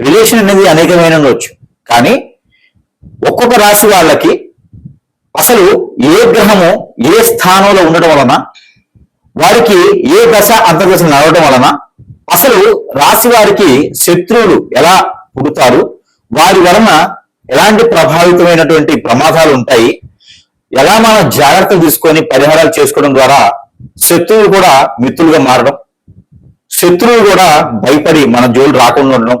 Relation అనేది అనేకమైన ఉండొచ్చు. కానీ ఒక్కొక్క రాశి వాళ్ళకి అసలు ఏ గ్రహము ఏ స్థానంలో ఉండడం వలన వారికి ఏ దశ అంతర్దశ నడవడం వలన అసలు రాశి వారికి శత్రువులు ఎలా పుడతారు వారి వలన ఎలాంటి ప్రభావితమైనటువంటి ప్రమాదాలు ఉంటాయి ఎలా మనం జాగ్రత్తలు తీసుకొని పరిహారాలు చేసుకోవడం ద్వారా శత్రువులు కూడా మిత్రులుగా మారడం శత్రువులు కూడా భయపడి మన జోలు రాకుండా ఉండడం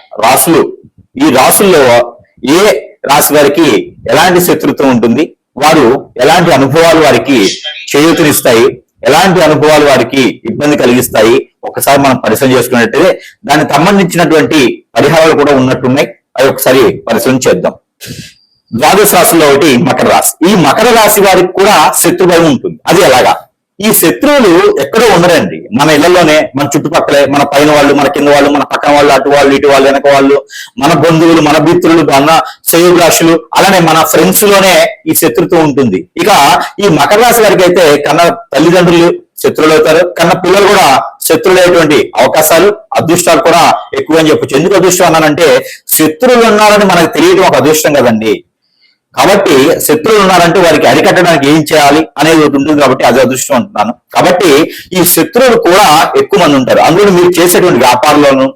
రాసులు. ఈ రాసుల్లో ఏ రాశి వారికి ఎలాంటి శత్రుత్వం ఉంటుంది? వారు ఎలాంటి అనుభవాలు వారికి చేయూతనిస్తాయి? ఎలాంటి అనుభవాలు వారికి ఇబ్బంది కలిగిస్తాయి? ఒకసారి మనం పరిశీలన చేసుకున్నట్టయితే దానికి సంబంధించినటువంటి పరిహారాలు కూడా ఉన్నట్టున్నాయి. అవి ఒకసారి పరిశీలన చేద్దాం. ద్వాదశ రాశిలో ఒకటి మకర రాశి. ఈ మకర రాశి వారికి కూడా శత్రుభయం ఉంటుంది. అది ఎలాగా? ఈ శత్రువులు ఎక్కడో ఉండరండి. మన ఇళ్ళలోనే మన చుట్టుపక్కలే మన పైన వాళ్ళు మన కింద వాళ్ళు మన పక్కన వాళ్ళు అటు వాళ్ళు ఇటు వాళ్ళు వెనక వాళ్ళు మన బంధువులు మన మిత్రులు మన శ్రేయోభిలాషులు అలానే మన ఫ్రెండ్స్లోనే ఈ శత్రుత్వం ఉంటుంది. ఇక ఈ మకర రాశి వారికి అయితే కన్న తల్లిదండ్రులు శత్రువులు అవుతారు. కన్న పిల్లలు కూడా శత్రువులైనటువంటి అవకాశాలు అదృష్టాలు కూడా ఎక్కువ అని చెప్పచ్చు. ఎందుకు అదృష్టం అన్నానంటే శత్రువులు ఉన్నారని మనకు తెలియడం ఒక అదృష్టం కదండి. కాబట్టి శత్రువులు ఉన్నారంటే వారికి అరికట్టడానికి ఏం చేయాలి అనేది ఒకటి ఉంటుంది కాబట్టి అది అదృష్టం అంటున్నాను. కాబట్టి ఈ శత్రువులు కూడా ఎక్కువ మంది ఉంటారు. అందులో మీరు చేసేటువంటి వ్యాపారంలోను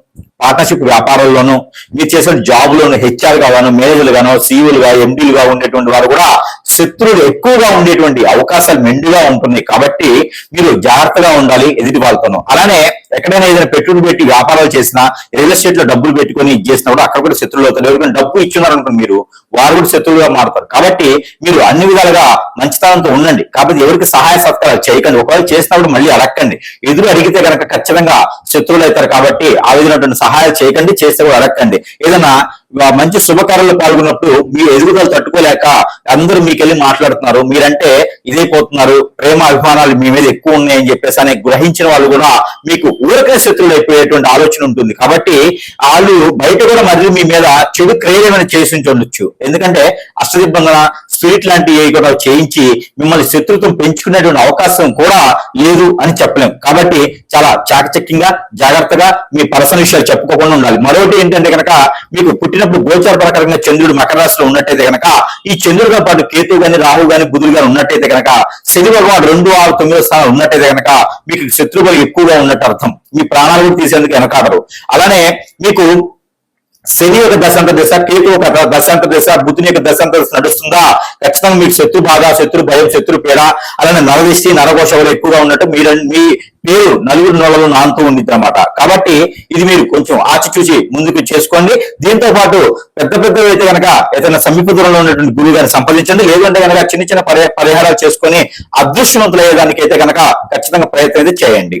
పార్ట్నర్షిప్ వ్యాపారాల్లోనూ మీరు చేసే జాబ్ లోను హెచ్ఆర్ గాను మేనేజర్లు గాను సీఈలుగా ఎంపీలుగా ఉండేటువంటి వారు కూడా శత్రువులు ఎక్కువగా ఉండేటువంటి అవకాశాలు మెండుగా ఉంటుంది. కాబట్టి మీరు జాగ్రత్తగా ఉండాలి ఎదుటి వాళ్ళతోనూ. అలానే ఎక్కడైనా ఏదైనా పెట్టుబడి పెట్టి వ్యాపారాలు చేసినా రియల్ ఎస్టేట్లో డబ్బులు పెట్టుకొని ఇది కూడా అక్కడ కూడా శత్రువులు అవుతారు. ఎవరికైనా డబ్బు ఇచ్చున్నారు అనుకోండి మీరు వారు కూడా శత్రువులుగా మారుతారు. కాబట్టి మీరు అన్ని విధాలుగా మంచితనంతో ఉండండి. కాబట్టి ఎవరికి సహాయ సత్కారాలు చేయకండి. ఒకవేళ చేసినప్పుడు మళ్ళీ అడక్కండి. ఎదురు అడిగితే కనుక ఖచ్చితంగా శత్రువులు అవుతారు కాబట్టి ఆ విధమైనటువంటి సహాయం చేయకండి చేస్తే కూడా అడక్కండి. ఏదైనా మంచి శుభకార్యంలో పాల్గొన్నప్పుడు మీ ఎదుగుదల తట్టుకోలేక అందరూ మీకెళ్ళి మాట్లాడుతున్నారు. మీరంటే ఇదైపోతున్నారు ప్రేమ అభిమానాలు మీ మీద ఎక్కువ ఉన్నాయని చెప్పేసి అని గ్రహించిన వాళ్ళు కూడా మీకు ఊరకే శత్రులు అయిపోయేటువంటి ఆలోచన ఉంటుంది. కాబట్టి వాళ్ళు బయట కూడా మళ్ళీ మీ మీద చెడు క్రియలు ఏమైనా చేసి ఉండొచ్చు ఎందుకంటే అష్టదిబ్బందన స్పిరిట్ లాంటివి కూడా చేయించి మిమ్మల్ని శత్రుత్వం పెంచుకునేటువంటి అవకాశం కూడా లేదు అని చెప్పలేం. కాబట్టి చాలా చాకచక్యంగా జాగ్రత్తగా మీ పర్సనల్ విషయాలు చెప్పుకోకుండా ఉండాలి. మరొకటి ఏంటంటే కనుక మీకు పుట్టినప్పుడు గోచార ప్రకారంగా చంద్రుడు మకర రాశిలో ఉన్నట్టయితే కనుక ఈ చంద్రుడితో పాటు కేతు గాని రాహు గాని బుధుడు గాని ఉన్నట్టయితే కనుక శని భగవాన్ రెండు ఆరు తొమ్మిదో స్థానం ఉన్నట్టయితే కనుక మీకు శత్రువులు ఎక్కువగా ఉన్నట్టు అర్థం. మీ ప్రాణాలు కూడా తీసేందుకు వెనకాడరు. అలానే మీకు శని యొక్క దశాంత దశ కేతు ఒక దశాంత దశ బుద్ధుని యొక్క దశాంత దశ నడుస్తుందా? ఖచ్చితంగా మీకు శత్రు బాధ శత్రు భయం శత్రు పీడ అలానే నరదిష్టి నరకోశలు ఎక్కువగా ఉన్నట్టు మీరు మీ పేరు నలుగురు నెలలు నానుతూ ఉండిద్ది అనమాట కాబట్టి ఇది మీరు కొంచెం ఆచి చూసి ముందుకు చేసుకోండి. దీంతో పాటు పెద్ద పెద్ద అయితే కనుక ఏదైనా సమీప దూరంలో ఉన్నటువంటి గురువు గారిని సంప్రదించండి. లేదంటే కనుక చిన్న చిన్న పరిహారాలు చేసుకొని అదృష్టవంతులయ్యేదానికి అయితే కనుక ఖచ్చితంగా ప్రయత్నం అయితే చేయండి.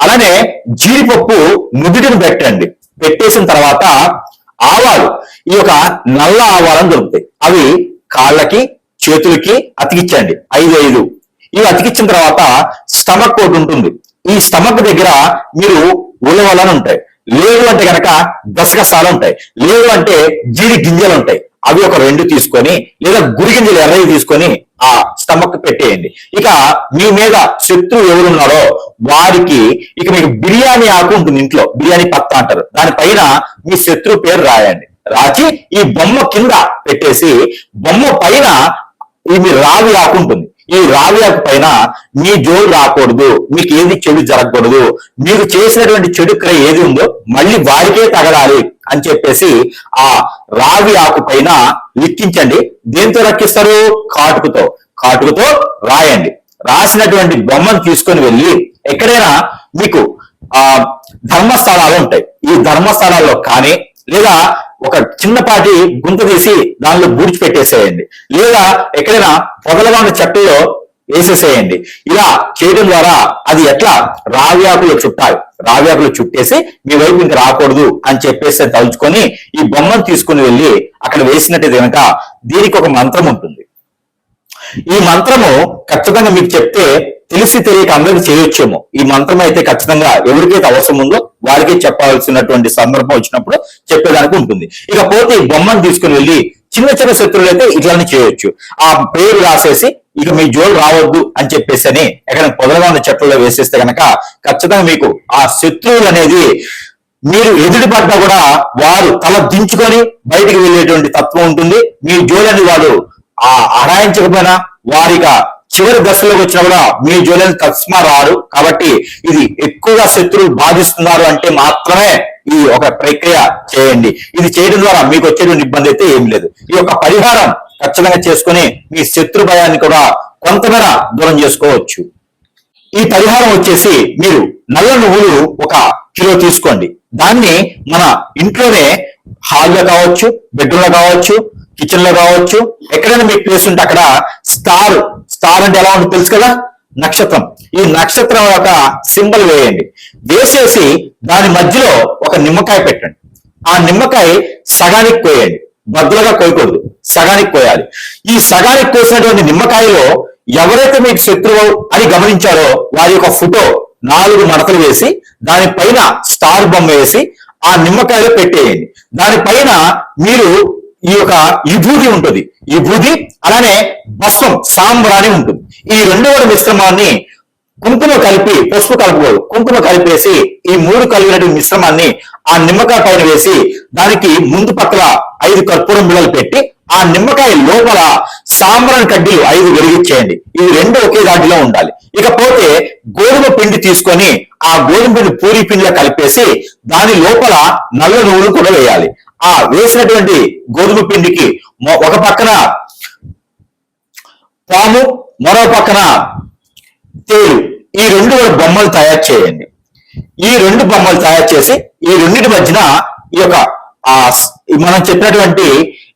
అలానే జీడిపప్పు నుదుటిని పెట్టండి. పెట్టేసిన తర్వాత ఆవాలు. ఈ యొక్క నల్ల ఆవాలను దొరుకుతాయి. అవి కాళ్ళకి చేతులకి అతికించండి. ఐదు ఐదు. ఇవి అతికించిన తర్వాత స్టమక్ ఒకటి ఉంటుంది. ఈ స్టమక్ దగ్గర మీరు ఉలవలని ఉంటాయి. లేవు అంటే కనుక గసగసాలు ఉంటాయి. లేవు అంటే జీడి గింజలు ఉంటాయి. అవి ఒక రెండు తీసుకొని లేదా గురి గింజలు ఎర్రవి తీసుకొని ఆ స్టమక్ పెట్టేయండి. ఇక మీ మీద శత్రువు ఎవరున్నారో వారికి ఇక మీకు బిర్యానీ ఆకు ఉంటుంది ఇంట్లో. బిర్యానీ పత్త అంటారు. దానిపైన మీ శత్రు పేరు రాయండి. రాచి ఈ బొమ్మ కింద పెట్టేసి బొమ్మ పైన ఇది రావి ఆకు ఉంటుంది. ఈ రావి ఆకు పైన మీ జోలు రాకూడదు. మీకు ఏది చెడు జరగకూడదు. మీరు చేసినటువంటి చెడు క్రియ ఏది ఉందో మళ్ళీ వారికే తగలాలి అని చెప్పేసి ఆ రావి ఆకు పైన లిక్కించండి దేంతో రక్షిస్తారు? కాటుకుతో. కాటుకుతో రాయండి. రాసినటువంటి బొమ్మను తీసుకొని వెళ్ళి ఎక్కడైనా మీకు ఆ ధర్మస్థలాలు ఉంటాయి. ఈ ధర్మస్థలాల్లో కానీ లేదా ఒక చిన్నపాటి గుంత తీసి దానిలో బూడ్చి పెట్టేసేయండి. లేదా ఎక్కడైనా పొదలుగా ఉన్న చెట్టులో వేసేసేయండి. ఇలా చేయడం ద్వారా అది ఎట్లా? రావ్యాకులు చుట్టాలి రావ్యాకులు చుట్టేసి మీ వైపు ఇంకా రాకూడదు అని చెప్పేసి తలుచుకొని ఈ బొమ్మను తీసుకుని వెళ్ళి అక్కడ వేసినట్టు కనుక దీనికి ఒక మంత్రం ఉంటుంది. ఈ మంత్రము ఖచ్చితంగా మీకు చెప్తే తెలిసి తెలియక అందరికి చేయొచ్చేమో. ఈ మంత్రం అయితే ఖచ్చితంగా ఎవరికైతే అవసరం ఉందో వారికి చెప్పాల్సినటువంటి సందర్భం వచ్చినప్పుడు చెప్పేదానికి ఉంటుంది. ఇక పోతే ఈ బొమ్మను తీసుకుని వెళ్ళి చిన్న చిన్న శత్రువులు అయితే ఇట్లానే చేయొచ్చు. ఆ పేరు రాసేసి ఇక మీ జోలు రావద్దు అని చెప్పేసి అని ఎక్కడ పొదలుగా ఉన్న చెట్లలో వేసేస్తే కనుక ఖచ్చితంగా మీకు ఆ శత్రువులు అనేది మీరు ఎదుటి పడ్డా కూడా వారు తల దించుకొని బయటికి వెళ్ళేటువంటి తత్వం ఉంటుంది. మీ జోలని వాడు ఆ అడాయించకపోయినా వారిగా చివరి దశలోకి వచ్చినా కూడా మీ జోలిని తస్మా రారు కాబట్టి ఇది ఎక్కువగా శత్రువులు బాధిస్తున్నారు అంటే మాత్రమే ఈ ఒక ప్రక్రియ చేయండి. ఇది చేయడం ద్వారా మీకు వచ్చేటువంటి ఇబ్బంది అయితే ఏం లేదు. ఈ యొక్క పరిహారం ఖచ్చితంగా చేసుకుని మీ శత్రు భయాన్ని కూడా కొంతమేర దూరం చేసుకోవచ్చు. ఈ పరిహారం వచ్చేసి మీరు నల్ల నువ్వులు ఒక కిలో తీసుకోండి. దాన్ని మన ఇంట్లోనే హాల్లో కావచ్చు బెడ్రూమ్లో కావచ్చు కిచెన్లో కావచ్చు ఎక్కడైనా మీకు ప్లేస్ ఉంటే అక్కడ స్టార్ స్టార్ అంటే ఎలా ఉంటుంది తెలుసు కదా? నక్షత్రం. ఈ నక్షత్రం ఒక సింబల్ వేయండి. వేసేసి దాని మధ్యలో ఒక నిమ్మకాయ పెట్టండి. ఆ నిమ్మకాయ సగానికి కోయండి. బద్దలుగా కోయకూడదు. సగానికి కోయాలి. ఈ సగానికి కోసినటువంటి నిమ్మకాయలో ఎవరైతే మీకు శత్రువు అని గమనించారో వారి యొక్క ఫోటో నాలుగు మడతలు వేసి దానిపైన స్టార్ బొమ్మ వేసి ఆ నిమ్మకాయలో పెట్టేయండి. దానిపైన మీరు ఈ యొక్క విభూతి ఉంటుంది. విభూతి అలానే భస్వం సాంబ్రాణి ఉంటుంది. ఈ రెండు కూడా మిశ్రమాన్ని కుంకుమ కలిపి పసుపు కలపకూడదు కుంకుమ కలిపేసి ఈ మూడు కలిగినటువంటి మిశ్రమాన్ని ఆ నిమ్మకాయ పైన వేసి దానికి ముందు పక్కల ఐదు కర్పూరం బిళ్ళలు పెట్టి ఆ నిమ్మకాయ లోపల సాంబ్రాన్ కడ్డీలు ఐదు వెలిగించేయండి. ఇవి రెండు ఒకే దాటిలో ఉండాలి. ఇకపోతే గోధుమ పిండి తీసుకొని ఆ గోధుమ పిండి పూరి పిండిలో కలిపేసి దాని లోపల నల్ల నువ్వులు కూడా వేయాలి. ఆ వేసినటువంటి గోధుమ పిండికి ఒక పక్కన పాము మరో పక్కన తేలు. ఈ రెండు బొమ్మలు తయారు చేయండి. ఈ రెండు బొమ్మలు తయారు చేసి ఈ రెండింటి మధ్యన ఈ యొక్క ఆ మనం చెప్పినటువంటి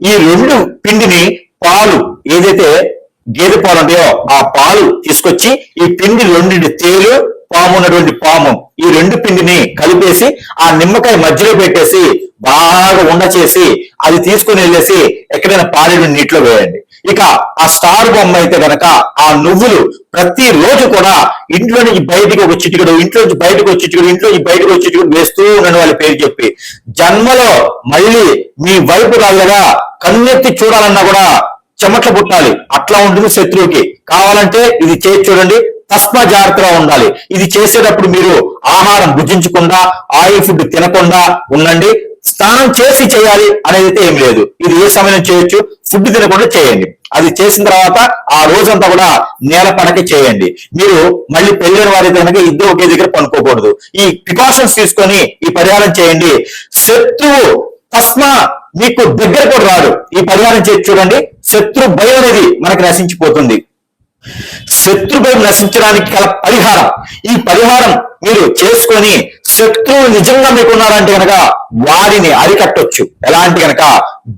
ఈ రెండు పిండిని పాలు ఏదైతే గేదె పాలు ఉంటాయో ఆ పాలు తీసుకొచ్చి ఈ పిండి రెండింటి తేలు పాము ఉన్నటువంటి పాము ఈ రెండు పిండిని కలిపేసి ఆ నిమ్మకాయ మధ్యలో పెట్టేసి బాగా ఉండ చేసి అది తీసుకుని వెళ్ళేసి ఎక్కడైనా పారేడు నీటిలో వేయండి. ఇక ఆ స్టార్ బొమ్మ అయితే గనక ఆ నువ్వులు ప్రతి రోజు కూడా ఇంట్లో నుంచి బయటకు ఒక చిటికడు ఇంట్లో నుంచి బయటకు వచ్చి చిటికడు ఇంట్లో నుంచి బయటకు వచ్చి చిటికడు వేస్తూ ఉండండి వాళ్ళ పేరు చెప్పి జన్మలో మళ్ళీ మీ వైపు రాగగా కన్నెత్తి చూడాలన్నా కూడా చెమట్లు పుట్టాలి. అట్లా ఉంటుంది శత్రువుకి. కావాలంటే ఇది చేసి చూడండి తస్మ జాగ్రత్తగా ఉండాలి. ఇది చేసేటప్పుడు మీరు ఆహారం భుజించకుండా ఆయిల్ ఫుడ్ తినకుండా ఉండండి. స్నానం చేసి చేయాలి అనేది ఏం లేదు. ఇది ఏ సమయం చేయొచ్చు? ఫుడ్ తినకుండా చేయండి. అది చేసిన తర్వాత ఆ రోజంతా కూడా నేల పడక చేయండి. మీరు మళ్ళీ పెళ్ళిన వారి కనుక ఇద్దరు ఒకే దగ్గర పనుకోకూడదు. ఈ ప్రికాషన్స్ తీసుకొని ఈ పరిహారం చేయండి. శత్రువు తస్మా మీకు దగ్గర కూడా రాడు ఈ పరిహారం చేసి చూడండి. శత్రు భయం అనేది మనకి నశించిపోతుంది. శత్రు భయం నశించడానికి గల పరిహారం. ఈ పరిహారం మీరు చేసుకొని శత్రువు నిజంగా మీకు ఉన్నారంటే కనుక వారిని అరికట్టొచ్చు. ఎలా అంటే కనుక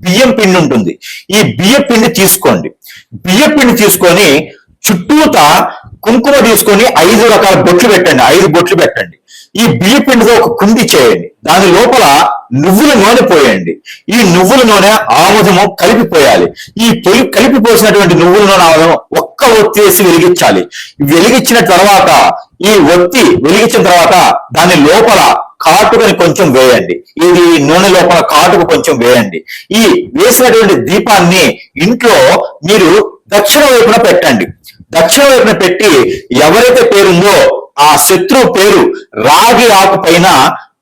బియ్యం పిండి ఉంటుంది. ఈ బియ్యం పిండి తీసుకోండి. బియ్యం పిండి తీసుకొని చుట్టూత కుంకుమ తీసుకొని ఐదు రకాల బొట్లు పెట్టండి. ఐదు బొట్లు పెట్టండి. ఈ బియ్య పిండితో ఒక కుండి చేయండి. దాని లోపల నువ్వుల నూనె పోయండి. ఈ నువ్వుల నూనె ఆముదము కలిపిపోయాలి. ఈ పొలి కలిపిపోసినటువంటి నువ్వుల నూనె ఆముదం ఒక్క ఒత్తి వేసి వెలిగించాలి. వెలిగించిన తర్వాత ఈ ఒత్తి వెలిగించిన తర్వాత దాని లోపల కాటుకని కొంచెం వేయండి. ఇది నూనె లోపల కాటుకు కొంచెం వేయండి. ఈ వేసినటువంటి దీపాన్ని ఇంట్లో మీరు దక్షిణ వైపున పెట్టండి. దక్షిణ వైపున పెట్టి ఎవరైతే పేరుందో ఆ శత్రువు పేరు రాగి ఆకు పైన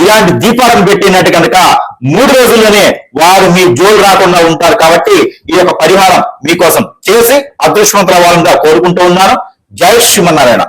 ఇలాంటి దీపాలను పెట్టినట్టు కనుక మూడు రోజుల్లోనే వారు మీ జోలు రాకుండా ఉంటారు కాబట్టి ఈ యొక్క పరిహారం మీకోసం చేసి అదృష్టవంతుల వాళ్ళంగా కోరుకుంటూ ఉన్నాను. జై శ్రీమన్నారాయణ.